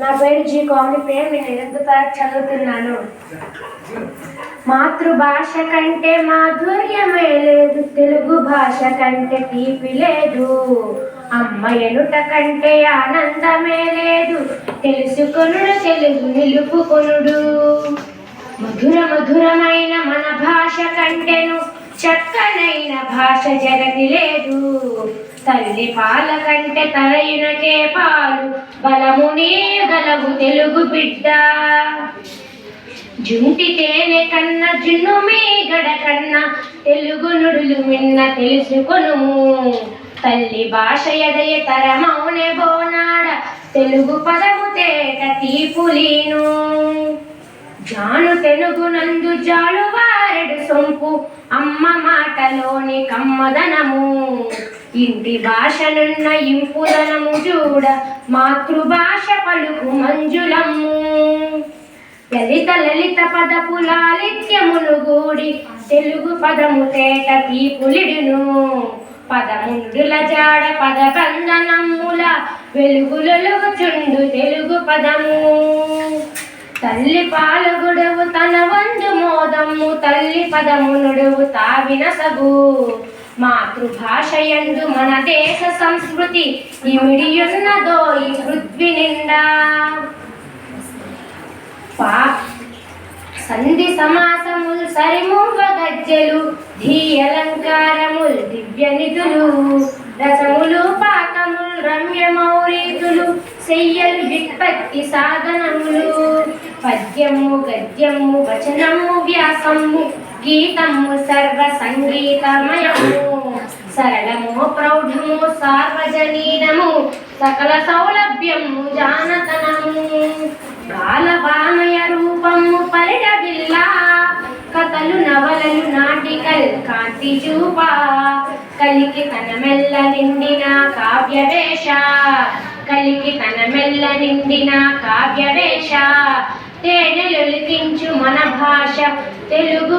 నా పేరు జీ కోమలి నేను ఎనిమిది తరగతి చదువుతున్నాను. మాతృభాష కంటే మాధుర్యమే లేదు తెలుగు భాష కంటే తీపి లేదు. అమ్మ ఎనుట కంటే ఆనందమే లేదు తెలుసుకొనుడు తెలుగు నిలుపుకొనుడు. మధుర మధురమైన మన భాష కంటేను చక్క భాష జగతి లేదు. తల్లి పాల కంటే తరయునకే పాలు. బలమునే గలవు తెలుగు బిడ్డ. జుంటి తేనె కన్న జున్ను మేగడ కన్న తెలుగు నుడులు మిన్న తెలుసుకొనుము తల్లి భాష ఎదయ తరమౌనే బోనాడ. తెలుగు పదము తేట తీపులీను జాను తెలుగు నందు జాలువా వారెడు సొంపు అమ్మ మాటలోని కమ్మదనము. ఇంటి భాషనున్న ఇంపుదనము చూడ మాతృభాష పలుకు మంజులము. లలిత లలిత పదపు లాలిత్యమును గూడి తెలుగు పదము తేట తీపులిడును. పదముండుల జాడ పద బంధనమ్ముల వెలుగులొలుగుచుండు తెలుగు పదము. తల్లి పాలగుడవు తన వందు మోదమ్ము తల్లి పదము నుడువు తావిన సగు. మాతృభాష యందు మన దేశ సంస్కృతి ఇమిడియున్నదో ఈ పృథ్వీ నిండా. పా సంధి సమాసములు సరిమూవ గజ్జెలు ధీ అలంకారములు దివ్య నిధులు రసములు పాకములు రమ్య మౌరీతులు చెయ్యలు విత్పత్తి సాధనములు. పద్యము గద్యము వచనము వ్యాసము గీతము సర్వ సంగీతమయము. సరళము ప్రౌఢము సార్వజనీనము సకల సౌలభ్యము జానతనము. బాలవామయ రూపము పరిడబిల్లా కథలు నవలలు నాటికల్ కాంతి చూప. కలికి తన మెల్ల నిండిన కావ్యవేష. కలికి తన మెల్ల నిండిన కావ్యవేష. తేనెలొలికించు మన భాష. తెలుగు